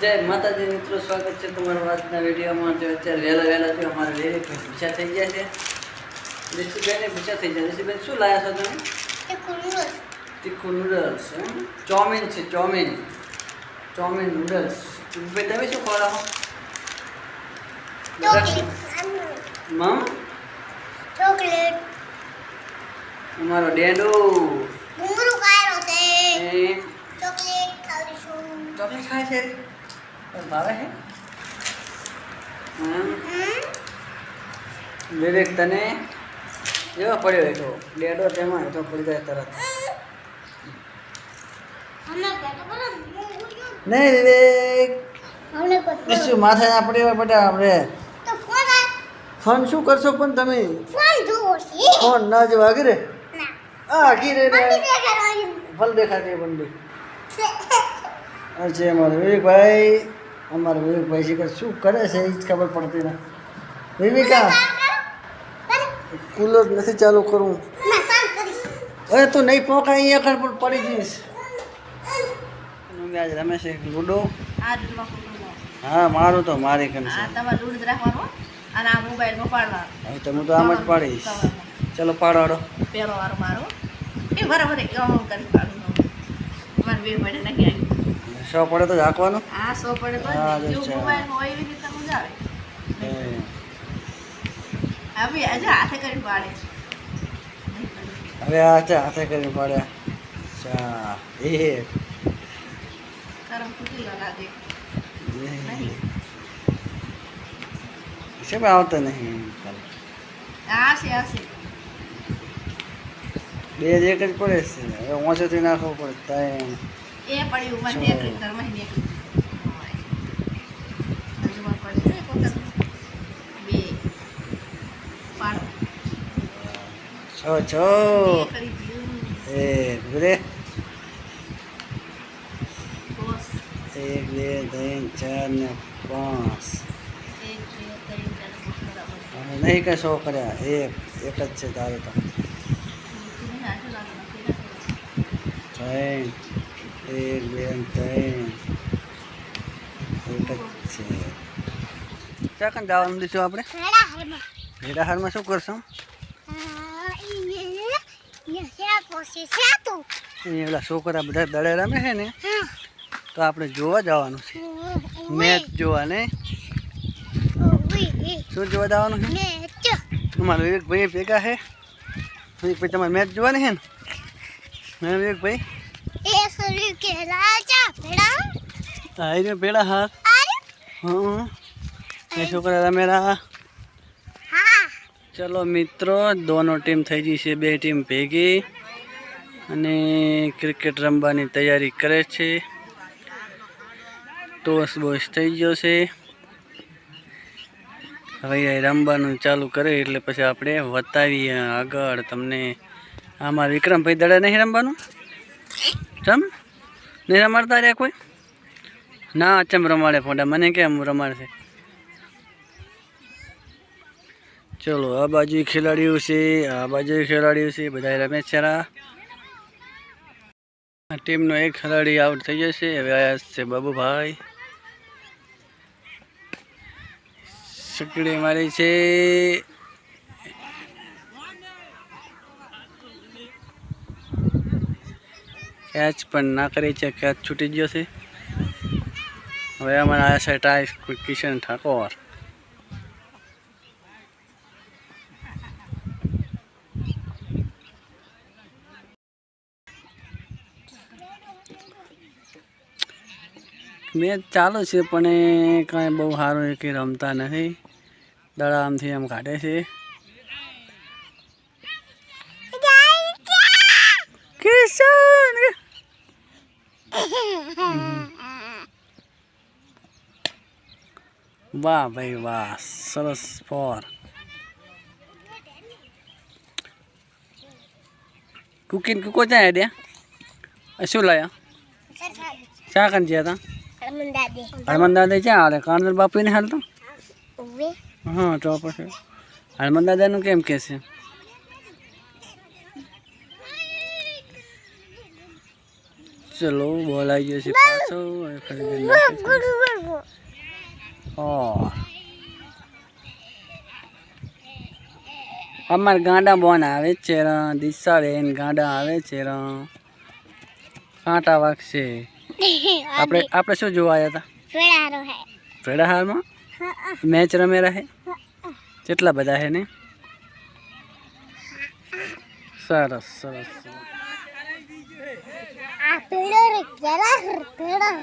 જય માતાજી મિત્રો સ્વાગત છે તમારા આજના વિડીયોમાં. જે અત્યારે વહેલા વહેલા છે અમારે વેરી ભૂસા થઈ ગયા છે. ઋષિભાઈને ભૂસા થઈ ગયા. ઋષિભાઈ શું લાયા છો તમે? તીખું નૂડલ્સ ચોમીન છે ચોમીન. ચોમીન નૂડલ્સ ભાઈ તમે શું ખવડાવો? મમ? ચોકલેટ. અમારો ડેડો. ચોકલેટ ચોકલેટ ખાય છે? ભાવે હમ વિવેક તને એવો પડ્યો હતો? ડેડો તેમાં હતો પડી જાય તરત. નહીં વિવેક. શું માથે ના પડે એવા બેટા આપણે. ફોન શું કરશો પણ તમે? ફોન ના જેવા આગળ ના. આ ઘીરે દેખાડવાની દેખાતી બંડી અચ્છા અમારે વિવેકભાઈ. અમારે વિવેકભાઈ શીખર શું કરે છે એ જ ખબર પડતી ના વિવેકા કુલર નથી ચાલુ કરવું હવે તું નહીં પોકા અહીંયા આગળ પણ પડી જઈશ. આજ રમે છે લૂડો. હા મારું તો મારી કેમ છે? અને આ મોબાઈલમાં પાડવાનું. હવે તો હું તો આમ જ પાડીશ. ચલો પાડવાડો પહેલો વાર મારો. એ બરાબર કરી પાડું મારે બે પડે નાખી સો પડે તો ઝાંકવાનું હા સો પડે તો હા. મોબાઈલમાં હોય એવી રીતે મજા આવે હવે આજે હાથે કરીને પાડે હવે આ હાથે કરીને પાડે. એ કરમ કુટી લગા આવતા નહીં? છે આ છે. બે જ એક જ પડે છે. હવે ઓછેથી નાખવું પડે. ત્રણ. એ પડશે એક બે. છ છ. બે કરી દીધું. એ ઘરે એક બે ત્રણ ચાર ને પાંચ. નહીં કે સો કર્યા. એક એક જ છે તારે તો. ત્રણ એક બે ને ત્રણ ચાકન જવાનું દઈશું આપણે હેડાહારમાં શું કરશું આ ઈ યે સે પોસી સાતું અહીંયા પેલા છોકરા બધા દડે રમે છે ને તો આપણે જોવા જવાનું છે મેચ જોવા ને શું જોવા જવાનું છે તમારો વિવેકભાઈ ભેગા છે વિવેકભાઈ તમારે મેચ જોવાની છે ને વિવેકભાઈ એ સરી કે રાજા પેડા હા. એ છોકરા હા. ચલો મિત્રો દોનો ટીમ થઈ ગઈ છે બે ટીમ ભેગી. અને ક્રિકેટ રમવાની તૈયારી કરે છે. ટોસ બોસ થઈ ગયો છે. હવે એ રમવાનું ચાલુ કરે એટલે પછી આપણે વતાવીએ આગળ તમને. આમાં વિક્રમભાઈ દડા નહીં રમવાનું? ચમ? નહીં રમાડતા રહ્યા કોઈ? ના, ચમ રમાડે ફોટા. મને કેમ રમાડશે? ચલો, આ બાજુ ખેલાડીઓ છે, આ બાજુ ખેલાડીઓ છે બધા રમે છે ટીમનો એક ખેલાડી આઉટ થઈ જશે. હવે આયા છે બાબુભાઈ. સકડી મારી છે. કેચ પણ ના કરી છે કેચ છૂટી ગયો છે. હવે અમારા આયા છે ટાઈ કિશન ઠાકોર. મેચ ચાલુ છે પણ એ કાંઈ બહુ સારું એ કે રમતા નથી. દડા આમથી આમ કાઢે છે. કિશન! વાહ ભાઈ વાહ સરસ ફોર કુકિંગ કુકો ચા હેડ્યા શું લાયા ચા કાન જ્યા તા હરમન દાદી ક્યાં હાલે કાનર બાપુને હાલ તો હા તો પછી હનુમાન દાદાનું કેમ કે ચલો બોલ આવી ગયો છે પાછો અમાર ગાંડા બોન આવે છે રા. દિશા બેન ગાંડા આવે છે કાંટા વાગશે. આપણે આપણે શું જોવા આવ્યા હતા? ફેડાહારમાં મેચ રમે રહે કેટલા બધા હે ને? સરસ સરસ સરસ. આ પેડો રે પેડા પેડા